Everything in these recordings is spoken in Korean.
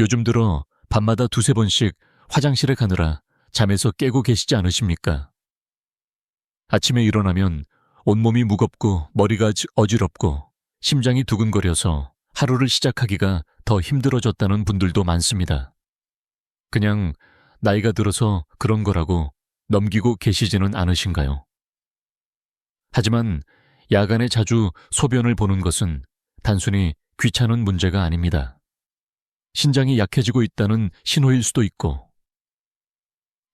요즘 들어 밤마다 두세 번씩 화장실에 가느라 잠에서 깨고 계시지 않으십니까? 아침에 일어나면 온몸이 무겁고 머리가 지- 어지럽고 심장이 두근거려서 하루를 시작하기가 더 힘들어졌다는 분들도 많습니다. 그냥 나이가 들어서 그런 거라고 넘기고 계시지는 않으신가요? 하지만 야간에 자주 소변을 보는 것은 단순히 귀찮은 문제가 아닙니다. 신장이 약해지고 있다는 신호일 수도 있고,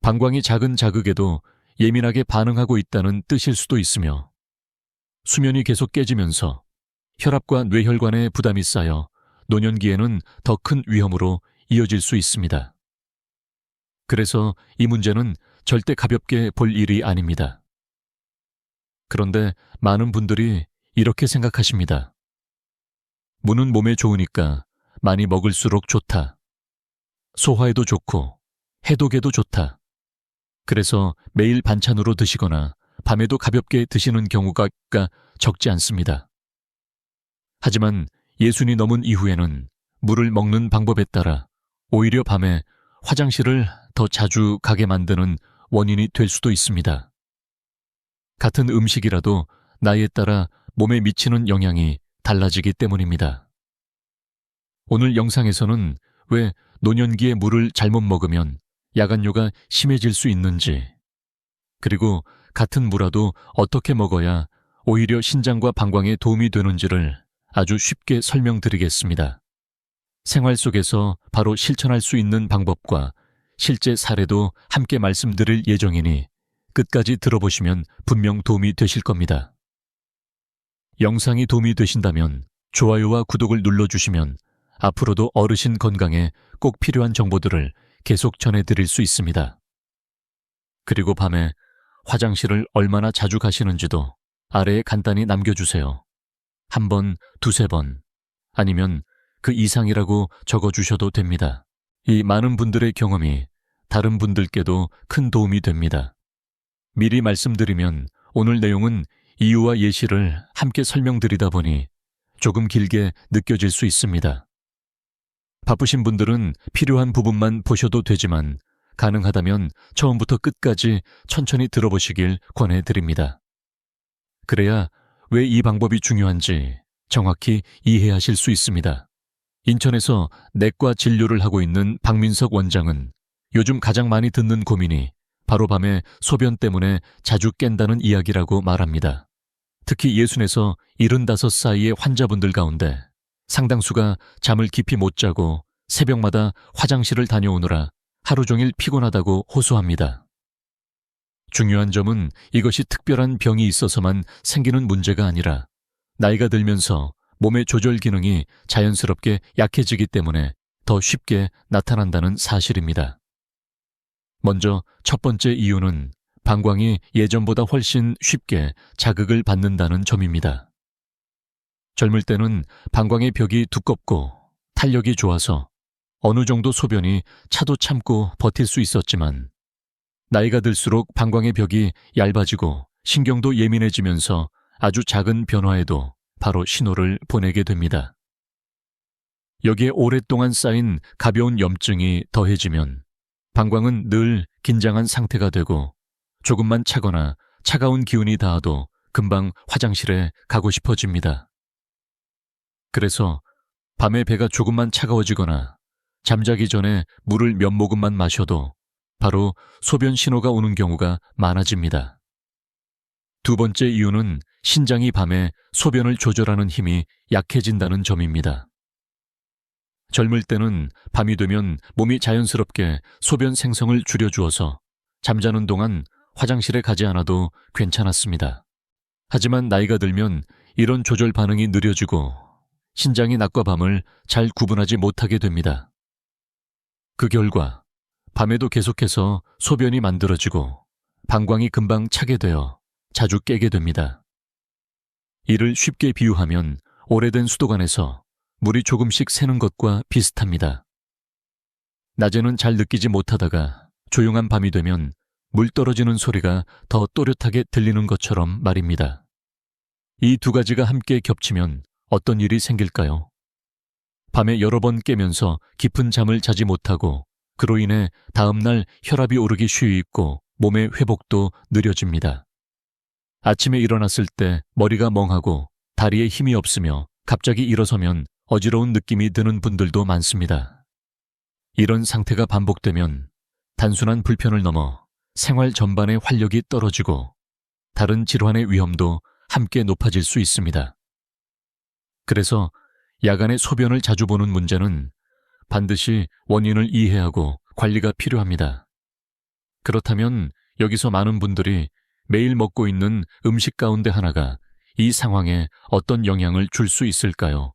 방광이 작은 자극에도 예민하게 반응하고 있다는 뜻일 수도 있으며, 수면이 계속 깨지면서 혈압과 뇌혈관에 부담이 쌓여 노년기에는 더 큰 위험으로 이어질 수 있습니다. 그래서 이 문제는 절대 가볍게 볼 일이 아닙니다. 그런데 많은 분들이 이렇게 생각하십니다. 무는 몸에 좋으니까 많이 먹을수록 좋다. 소화에도 좋고 해독에도 좋다. 그래서 매일 반찬으로 드시거나 밤에도 가볍게 드시는 경우가 적지 않습니다. 하지만 예순이 넘은 이후에는 물을 먹는 방법에 따라 오히려 밤에 화장실을 더 자주 가게 만드는 원인이 될 수도 있습니다. 같은 음식이라도 나이에 따라 몸에 미치는 영향이 달라지기 때문입니다. 오늘 영상에서는 왜 노년기에 물을 잘못 먹으면 야간뇨가 심해질 수 있는지, 그리고 같은 물라도 어떻게 먹어야 오히려 신장과 방광에 도움이 되는지를 아주 쉽게 설명드리겠습니다. 생활 속에서 바로 실천할 수 있는 방법과 실제 사례도 함께 말씀드릴 예정이니 끝까지 들어보시면 분명 도움이 되실 겁니다. 영상이 도움이 되신다면 좋아요와 구독을 눌러주시면 앞으로도 어르신 건강에 꼭 필요한 정보들을 계속 전해드릴 수 있습니다. 그리고 밤에 화장실을 얼마나 자주 가시는지도 아래에 간단히 남겨주세요. 한 번, 두세 번, 아니면 그 이상이라고 적어주셔도 됩니다. 이 많은 분들의 경험이 다른 분들께도 큰 도움이 됩니다. 미리 말씀드리면 오늘 내용은 이유와 예시를 함께 설명드리다 보니 조금 길게 느껴질 수 있습니다. 바쁘신 분들은 필요한 부분만 보셔도 되지만 가능하다면 처음부터 끝까지 천천히 들어보시길 권해드립니다. 그래야 왜 이 방법이 중요한지 정확히 이해하실 수 있습니다. 인천에서 내과 진료를 하고 있는 박민석 원장은 요즘 가장 많이 듣는 고민이 바로 밤에 소변 때문에 자주 깬다는 이야기라고 말합니다. 특히 예순에서 75 사이의 환자분들 가운데 상당수가 잠을 깊이 못 자고 새벽마다 화장실을 다녀오느라 하루 종일 피곤하다고 호소합니다. 중요한 점은 이것이 특별한 병이 있어서만 생기는 문제가 아니라 나이가 들면서 몸의 조절 기능이 자연스럽게 약해지기 때문에 더 쉽게 나타난다는 사실입니다. 먼저 첫 번째 이유는 방광이 예전보다 훨씬 쉽게 자극을 받는다는 점입니다. 젊을 때는 방광의 벽이 두껍고 탄력이 좋아서 어느 정도 소변이 차도 참고 버틸 수 있었지만 나이가 들수록 방광의 벽이 얇아지고 신경도 예민해지면서 아주 작은 변화에도 바로 신호를 보내게 됩니다. 여기에 오랫동안 쌓인 가벼운 염증이 더해지면 방광은 늘 긴장한 상태가 되고 조금만 차거나 차가운 기운이 닿아도 금방 화장실에 가고 싶어집니다. 그래서 밤에 배가 조금만 차가워지거나 잠자기 전에 물을 몇 모금만 마셔도 바로 소변 신호가 오는 경우가 많아집니다. 두 번째 이유는 신장이 밤에 소변을 조절하는 힘이 약해진다는 점입니다. 젊을 때는 밤이 되면 몸이 자연스럽게 소변 생성을 줄여주어서 잠자는 동안 화장실에 가지 않아도 괜찮았습니다. 하지만 나이가 들면 이런 조절 반응이 느려지고 신장이 낮과 밤을 잘 구분하지 못하게 됩니다. 그 결과 밤에도 계속해서 소변이 만들어지고 방광이 금방 차게 되어 자주 깨게 됩니다. 이를 쉽게 비유하면 오래된 수도관에서 물이 조금씩 새는 것과 비슷합니다. 낮에는 잘 느끼지 못하다가 조용한 밤이 되면 물 떨어지는 소리가 더 또렷하게 들리는 것처럼 말입니다. 이 두 가지가 함께 겹치면 어떤 일이 생길까요? 밤에 여러 번 깨면서 깊은 잠을 자지 못하고 그로 인해 다음날 혈압이 오르기 쉬있고 몸의 회복도 느려집니다. 아침에 일어났을 때 머리가 멍하고 다리에 힘이 없으며 갑자기 일어서면 어지러운 느낌이 드는 분들도 많습니다. 이런 상태가 반복되면 단순한 불편을 넘어 생활 전반의 활력이 떨어지고 다른 질환의 위험도 함께 높아질 수 있습니다. 그래서 야간에 소변을 자주 보는 문제는 반드시 원인을 이해하고 관리가 필요합니다. 그렇다면 여기서 많은 분들이 매일 먹고 있는 음식 가운데 하나가 이 상황에 어떤 영향을 줄 수 있을까요?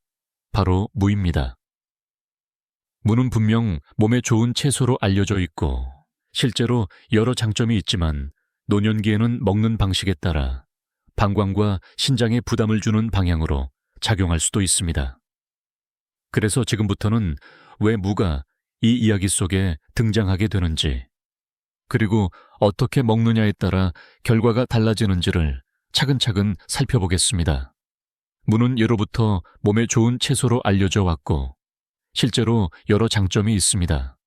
바로 무입니다. 무는 분명 몸에 좋은 채소로 알려져 있고 실제로 여러 장점이 있지만 노년기에는 먹는 방식에 따라 방광과 신장에 부담을 주는 방향으로 작용할 수도 있습니다. 그래서 지금부터는 왜 무가 이 이야기 속에 등장하게 되는지, 그리고 어떻게 먹느냐에 따라 결과가 달라지는지를 차근차근 살펴보겠습니다. 무는 예로부터 몸에 좋은 채소로 알려져 왔고, 실제로 여러 장점이 있습니다.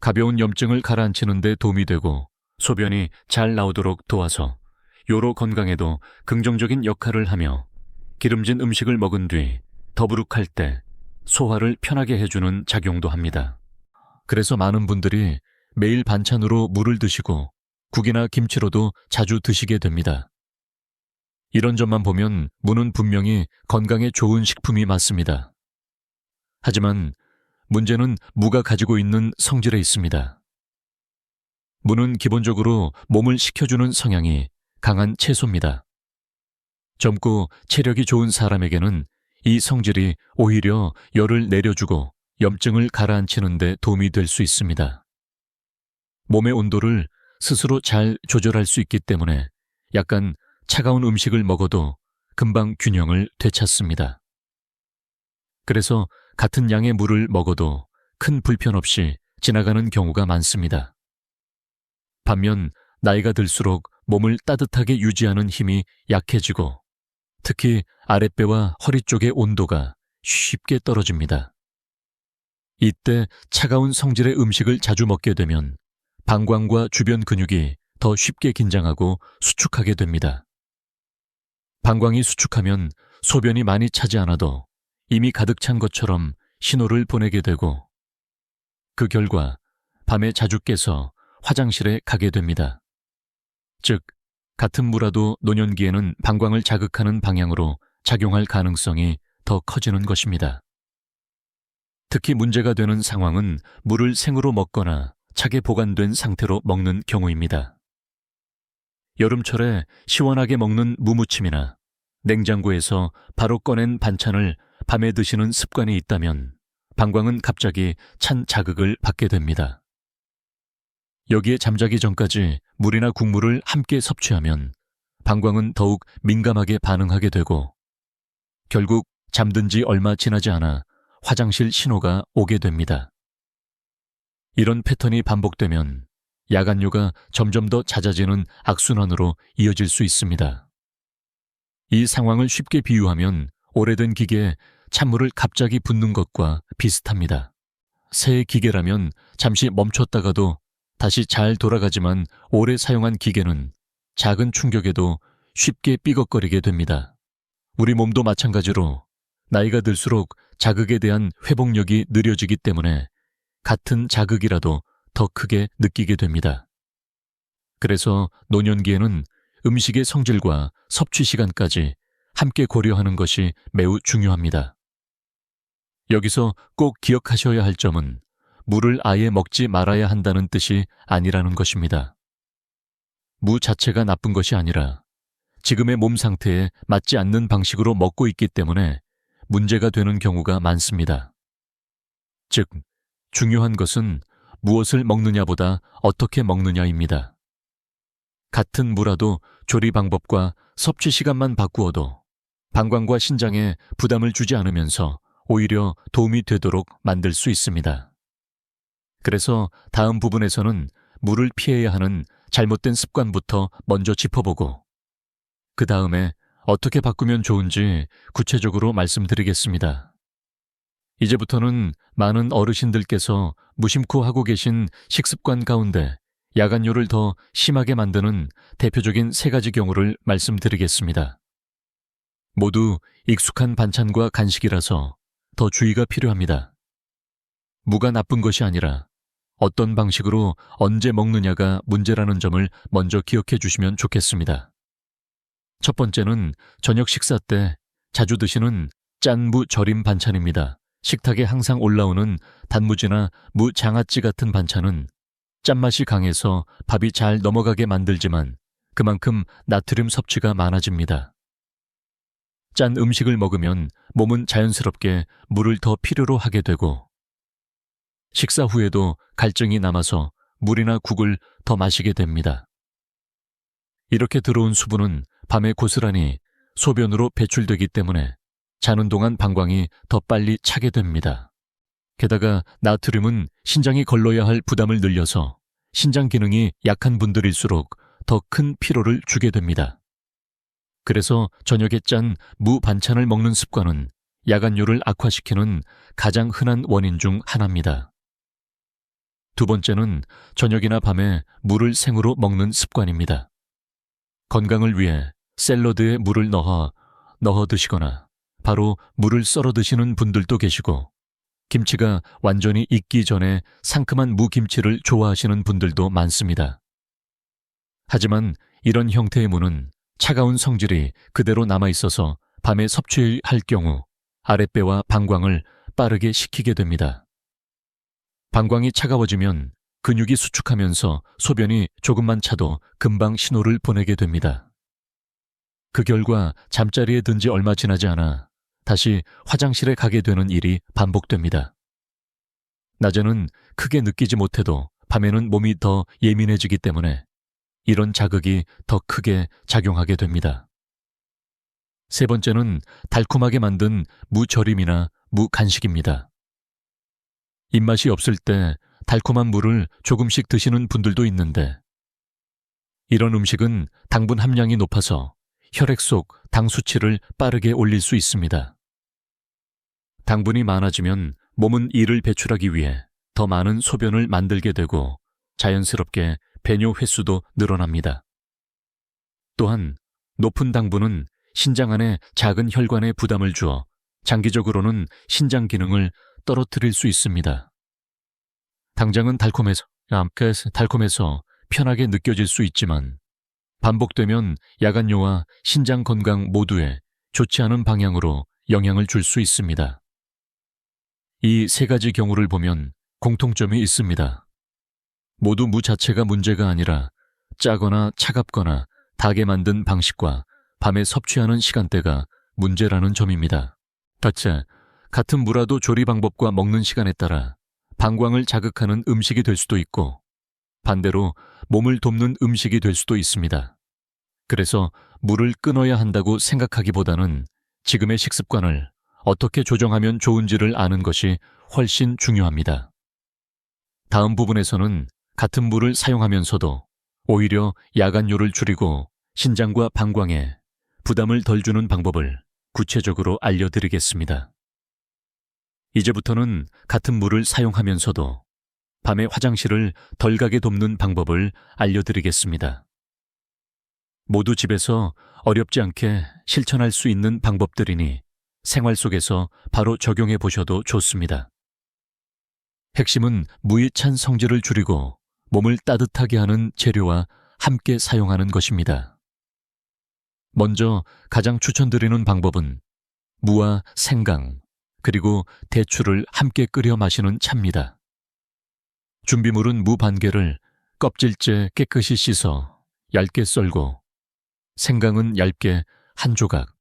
가벼운 염증을 가라앉히는 데 도움이 되고, 소변이 잘 나오도록 도와서 요로 건강에도 긍정적인 역할을 하며 기름진 음식을 먹은 뒤 더부룩할 때 소화를 편하게 해주는 작용도 합니다. 그래서 많은 분들이 매일 반찬으로 물을 드시고 국이나 김치로도 자주 드시게 됩니다. 이런 점만 보면 무는 분명히 건강에 좋은 식품이 맞습니다. 하지만 문제는 무가 가지고 있는 성질에 있습니다. 무는 기본적으로 몸을 식혀주는 성향이 강한 채소입니다. 젊고 체력이 좋은 사람에게는 이 성질이 오히려 열을 내려주고 염증을 가라앉히는 데 도움이 될 수 있습니다. 몸의 온도를 스스로 잘 조절할 수 있기 때문에 약간 차가운 음식을 먹어도 금방 균형을 되찾습니다. 그래서 같은 양의 물을 먹어도 큰 불편 없이 지나가는 경우가 많습니다. 반면 나이가 들수록 몸을 따뜻하게 유지하는 힘이 약해지고 특히 아랫배와 허리 쪽의 온도가 쉽게 떨어집니다. 이때 차가운 성질의 음식을 자주 먹게 되면 방광과 주변 근육이 더 쉽게 긴장하고 수축하게 됩니다. 방광이 수축하면 소변이 많이 차지 않아도 이미 가득 찬 것처럼 신호를 보내게 되고 그 결과 밤에 자주 깨서 화장실에 가게 됩니다. 즉, 같은 무라도 노년기에는 방광을 자극하는 방향으로 작용할 가능성이 더 커지는 것입니다. 특히 문제가 되는 상황은 물을 생으로 먹거나 차게 보관된 상태로 먹는 경우입니다. 여름철에 시원하게 먹는 무무침이나 냉장고에서 바로 꺼낸 반찬을 밤에 드시는 습관이 있다면 방광은 갑자기 찬 자극을 받게 됩니다. 여기에 잠자기 전까지 물이나 국물을 함께 섭취하면 방광은 더욱 민감하게 반응하게 되고 결국 잠든 지 얼마 지나지 않아 화장실 신호가 오게 됩니다. 이런 패턴이 반복되면 야간류가 점점 더 잦아지는 악순환으로 이어질 수 있습니다. 이 상황을 쉽게 비유하면 오래된 기계에 찬물을 갑자기 붓는 것과 비슷합니다. 새 기계라면 잠시 멈췄다가도 다시 잘 돌아가지만 오래 사용한 기계는 작은 충격에도 쉽게 삐걱거리게 됩니다. 우리 몸도 마찬가지로 나이가 들수록 자극에 대한 회복력이 느려지기 때문에 같은 자극이라도 더 크게 느끼게 됩니다. 그래서 노년기에는 음식의 성질과 섭취 시간까지 함께 고려하는 것이 매우 중요합니다. 여기서 꼭 기억하셔야 할 점은 물을 아예 먹지 말아야 한다는 뜻이 아니라는 것입니다. 무 자체가 나쁜 것이 아니라 지금의 몸 상태에 맞지 않는 방식으로 먹고 있기 때문에 문제가 되는 경우가 많습니다. 즉, 중요한 것은 무엇을 먹느냐보다 어떻게 먹느냐입니다. 같은 무라도 조리 방법과 섭취 시간만 바꾸어도 방광과 신장에 부담을 주지 않으면서 오히려 도움이 되도록 만들 수 있습니다. 그래서 다음 부분에서는 물을 피해야 하는 잘못된 습관부터 먼저 짚어보고 그 다음에 어떻게 바꾸면 좋은지 구체적으로 말씀드리겠습니다. 이제부터는 많은 어르신들께서 무심코 하고 계신 식습관 가운데 야간요를 더 심하게 만드는 대표적인 세 가지 경우를 말씀드리겠습니다. 모두 익숙한 반찬과 간식이라서 더 주의가 필요합니다. 무가 나쁜 것이 아니라 어떤 방식으로 언제 먹느냐가 문제라는 점을 먼저 기억해 주시면 좋겠습니다. 첫 번째는 저녁 식사 때 자주 드시는 짠무 절임 반찬입니다. 식탁에 항상 올라오는 단무지나 무 장아찌 같은 반찬은 짠맛이 강해서 밥이 잘 넘어가게 만들지만 그만큼 나트륨 섭취가 많아집니다. 짠 음식을 먹으면 몸은 자연스럽게 물을 더 필요로 하게 되고 식사 후에도 갈증이 남아서 물이나 국을 더 마시게 됩니다. 이렇게 들어온 수분은 밤에 고스란히 소변으로 배출되기 때문에 자는 동안 방광이 더 빨리 차게 됩니다. 게다가 나트륨은 신장이 걸러야 할 부담을 늘려서 신장 기능이 약한 분들일수록 더 큰 피로를 주게 됩니다. 그래서 저녁에 짠 무 반찬을 먹는 습관은 야간요를 악화시키는 가장 흔한 원인 중 하나입니다. 두 번째는 저녁이나 밤에 물을 생으로 먹는 습관입니다. 건강을 위해 샐러드에 물을 넣어 넣어 드시거나 바로 물을 썰어 드시는 분들도 계시고 김치가 완전히 익기 전에 상큼한 무김치를 좋아하시는 분들도 많습니다. 하지만 이런 형태의 무는 차가운 성질이 그대로 남아 있어서 밤에 섭취할 경우 아랫배와 방광을 빠르게 식히게 됩니다. 방광이 차가워지면 근육이 수축하면서 소변이 조금만 차도 금방 신호를 보내게 됩니다. 그 결과 잠자리에 든 지 얼마 지나지 않아 다시 화장실에 가게 되는 일이 반복됩니다. 낮에는 크게 느끼지 못해도 밤에는 몸이 더 예민해지기 때문에 이런 자극이 더 크게 작용하게 됩니다. 세 번째는 달콤하게 만든 무절임이나 무간식입니다. 입맛이 없을 때 달콤한 물을 조금씩 드시는 분들도 있는데 이런 음식은 당분 함량이 높아서 혈액 속 당 수치를 빠르게 올릴 수 있습니다. 당분이 많아지면 몸은 이를 배출하기 위해 더 많은 소변을 만들게 되고 자연스럽게 배뇨 횟수도 늘어납니다. 또한 높은 당분은 신장 안에 작은 혈관에 부담을 주어 장기적으로는 신장 기능을 떨어뜨릴 수 있습니다. 당장은 달콤해서, 암캐스 달콤해서 편하게 느껴질 수 있지만 반복되면 야간요와 신장 건강 모두에 좋지 않은 방향으로 영향을 줄 수 있습니다. 이 세 가지 경우를 보면 공통점이 있습니다. 모두 무 자체가 문제가 아니라 짜거나 차갑거나 다게 만든 방식과 밤에 섭취하는 시간대가 문제라는 점입니다. 덧째, 같은 무라도 조리 방법과 먹는 시간에 따라 방광을 자극하는 음식이 될 수도 있고 반대로 몸을 돕는 음식이 될 수도 있습니다. 그래서 물을 끊어야 한다고 생각하기보다는 지금의 식습관을 어떻게 조정하면 좋은지를 아는 것이 훨씬 중요합니다. 다음 부분에서는 같은 물을 사용하면서도 오히려 야간요를 줄이고 신장과 방광에 부담을 덜 주는 방법을 구체적으로 알려드리겠습니다. 이제부터는 같은 물을 사용하면서도 밤에 화장실을 덜 가게 돕는 방법을 알려드리겠습니다. 모두 집에서 어렵지 않게 실천할 수 있는 방법들이니 생활 속에서 바로 적용해 보셔도 좋습니다. 핵심은 무의 찬 성질을 줄이고 몸을 따뜻하게 하는 재료와 함께 사용하는 것입니다. 먼저 가장 추천드리는 방법은 무와 생강, 그리고 대추를 함께 끓여 마시는 차입니다. 준비물은 무 반 개를 껍질째 깨끗이 씻어 얇게 썰고 생강은 얇게 한 조각,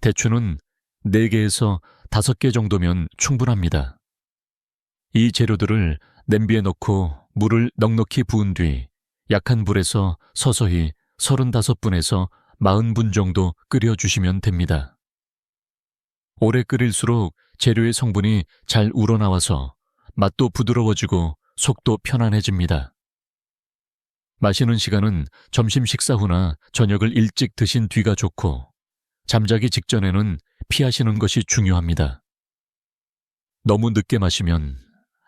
대추는 4개에서 5개 정도면 충분합니다. 이 재료들을 냄비에 넣고 물을 넉넉히 부은 뒤 약한 불에서 서서히 35분에서 40분 정도 끓여주시면 됩니다. 오래 끓일수록 재료의 성분이 잘 우러나와서 맛도 부드러워지고 속도 편안해집니다. 마시는 시간은 점심 식사 후나 저녁을 일찍 드신 뒤가 좋고 잠자기 직전에는 피하시는 것이 중요합니다. 너무 늦게 마시면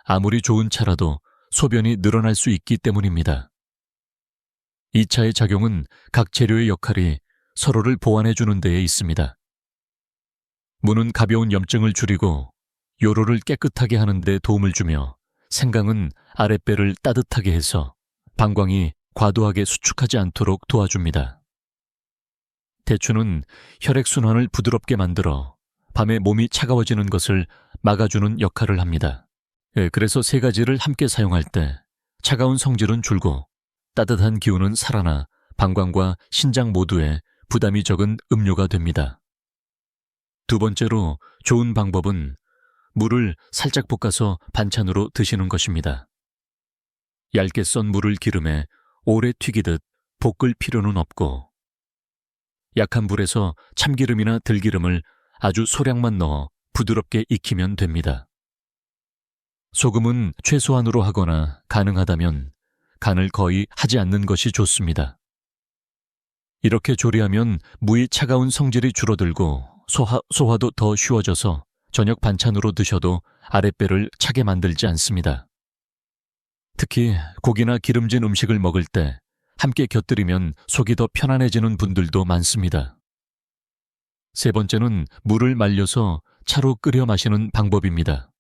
아무리 좋은 차라도 소변이 늘어날 수 있기 때문입니다. 이 차의 작용은 각 재료의 역할이 서로를 보완해 주는 데에 있습니다. 무는 가벼운 염증을 줄이고 요로를 깨끗하게 하는 데 도움을 주며 생강은 아랫배를 따뜻하게 해서 방광이 과도하게 수축하지 않도록 도와줍니다. 대추는 혈액순환을 부드럽게 만들어 밤에 몸이 차가워지는 것을 막아주는 역할을 합니다. 예, 그래서 세 가지를 함께 사용할 때 차가운 성질은 줄고 따뜻한 기운은 살아나 방광과 신장 모두에 부담이 적은 음료가 됩니다. 두 번째로 좋은 방법은 물을 살짝 볶아서 반찬으로 드시는 것입니다. 얇게 썬 물을 기름에 오래 튀기듯 볶을 필요는 없고 약한 불에서 참기름이나 들기름을 아주 소량만 넣어 부드럽게 익히면 됩니다. 소금은 최소한으로 하거나 가능하다면 간을 거의 하지 않는 것이 좋습니다. 이렇게 조리하면 무의 차가운 성질이 줄어들고 소화, 소화도 더 쉬워져서 저녁 반찬으로 드셔도 아랫배를 차게 만들지 않습니다. 특히 고기나 기름진 음식을 먹을 때 함께 곁들이면 속이 더 편안해지는 분들도 많습니다. 세 번째는 물을 말려서 차로 끓여 마시는 방법입니다.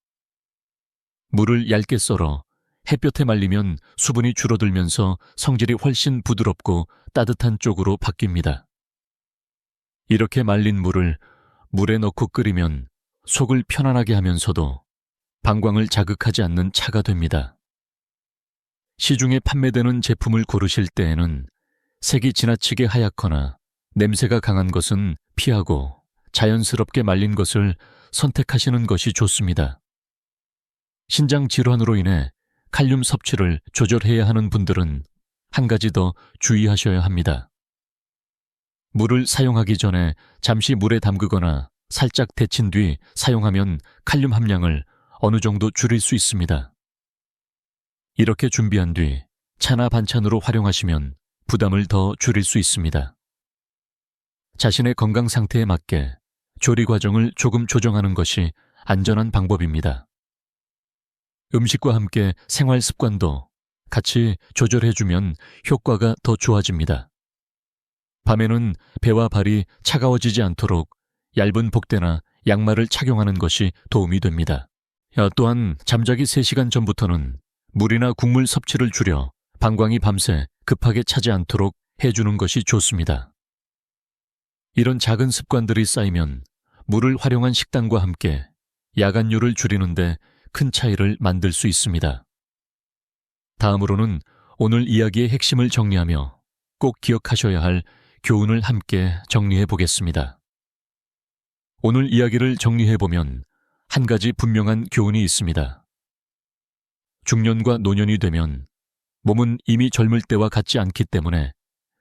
물을 얇게 썰어 햇볕에 말리면 수분이 줄어들면서 성질이 훨씬 부드럽고 따뜻한 쪽으로 바뀝니다. 이렇게 말린 물을 물에 넣고 끓이면 속을 편안하게 하면서도 방광을 자극하지 않는 차가 됩니다. 시중에 판매되는 제품을 고르실 때에는 색이 지나치게 하얗거나 냄새가 강한 것은 피하고 자연스럽게 말린 것을 선택하시는 것이 좋습니다. 신장 질환으로 인해 칼륨 섭취를 조절해야 하는 분들은 한 가지 더 주의하셔야 합니다. 물을 사용하기 전에 잠시 물에 담그거나 살짝 데친 뒤 사용하면 칼륨 함량을 어느 정도 줄일 수 있습니다. 이렇게 준비한 뒤 차나 반찬으로 활용하시면 부담을 더 줄일 수 있습니다. 자신의 건강 상태에 맞게 조리 과정을 조금 조정하는 것이 안전한 방법입니다. 음식과 함께 생활 습관도 같이 조절해주면 효과가 더 좋아집니다. 밤에는 배와 발이 차가워지지 않도록 얇은 복대나 양말을 착용하는 것이 도움이 됩니다. 또한 잠자기 3시간 전부터는 물이나 국물 섭취를 줄여 방광이 밤새 급하게 차지 않도록 해주는 것이 좋습니다. 이런 작은 습관들이 쌓이면 물을 활용한 식단과 함께 야간류를 줄이는데 큰 차이를 만들 수 있습니다. 다음으로는 오늘 이야기의 핵심을 정리하며 꼭 기억하셔야 할 교훈을 함께 정리해 보겠습니다. 오늘 이야기를 정리해 보면 한 가지 분명한 교훈이 있습니다. 중년과 노년이 되면 몸은 이미 젊을 때와 같지 않기 때문에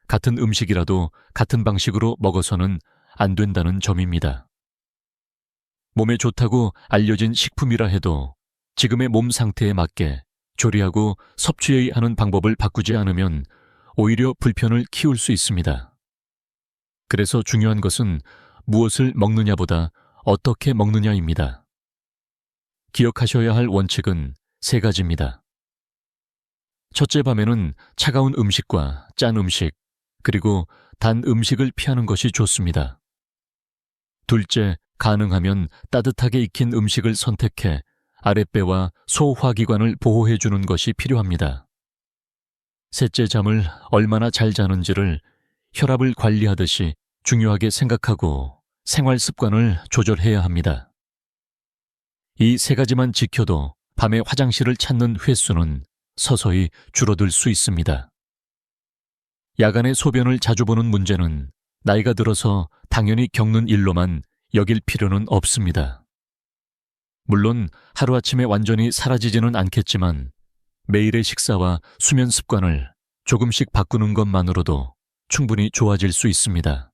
같은 음식이라도 같은 방식으로 먹어서는 안 된다는 점입니다. 몸에 좋다고 알려진 식품이라 해도 지금의 몸 상태에 맞게 조리하고 섭취해야 하는 방법을 바꾸지 않으면 오히려 불편을 키울 수 있습니다. 그래서 중요한 것은 무엇을 먹느냐보다 어떻게 먹느냐입니다. 기억하셔야 할 원칙은 세 가지입니다. 첫째 밤에는 차가운 음식과 짠 음식, 그리고 단 음식을 피하는 것이 좋습니다. 둘째, 가능하면 따뜻하게 익힌 음식을 선택해 아랫배와 소화기관을 보호해 주는 것이 필요합니다. 셋째 잠을 얼마나 잘 자는지를 혈압을 관리하듯이 중요하게 생각하고 생활 습관을 조절해야 합니다. 이 세 가지만 지켜도 밤에 화장실을 찾는 횟수는 서서히 줄어들 수 있습니다. 야간에 소변을 자주 보는 문제는 나이가 들어서 당연히 겪는 일로만 여길 필요는 없습니다. 물론 하루아침에 완전히 사라지지는 않겠지만 매일의 식사와 수면 습관을 조금씩 바꾸는 것만으로도 충분히 좋아질 수 있습니다.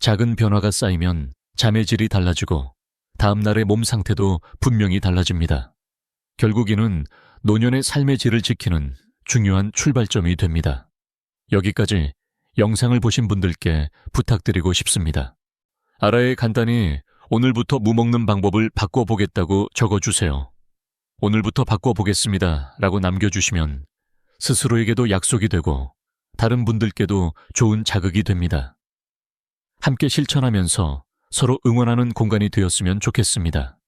작은 변화가 쌓이면 잠의 질이 달라지고 다음날의 몸 상태도 분명히 달라집니다. 결국 이는 노년의 삶의 질을 지키는 중요한 출발점이 됩니다. 여기까지 영상을 보신 분들께 부탁드리고 싶습니다. 아라에 간단히 오늘부터 무 먹는 방법을 바꿔보겠다고 적어주세요. 오늘부터 바꿔보겠습니다. 라고 남겨주시면 스스로에게도 약속이 되고 다른 분들께도 좋은 자극이 됩니다. 함께 실천하면서 서로 응원하는 공간이 되었으면 좋겠습니다.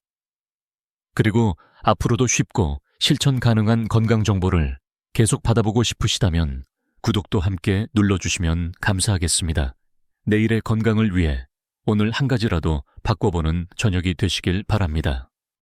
그리고 앞으로도 쉽고 실천 가능한 건강 정보를 계속 받아보고 싶으시다면 구독도 함께 눌러주시면 감사하겠습니다. 내일의 건강을 위해 오늘 한 가지라도 바꿔보는 저녁이 되시길 바랍니다.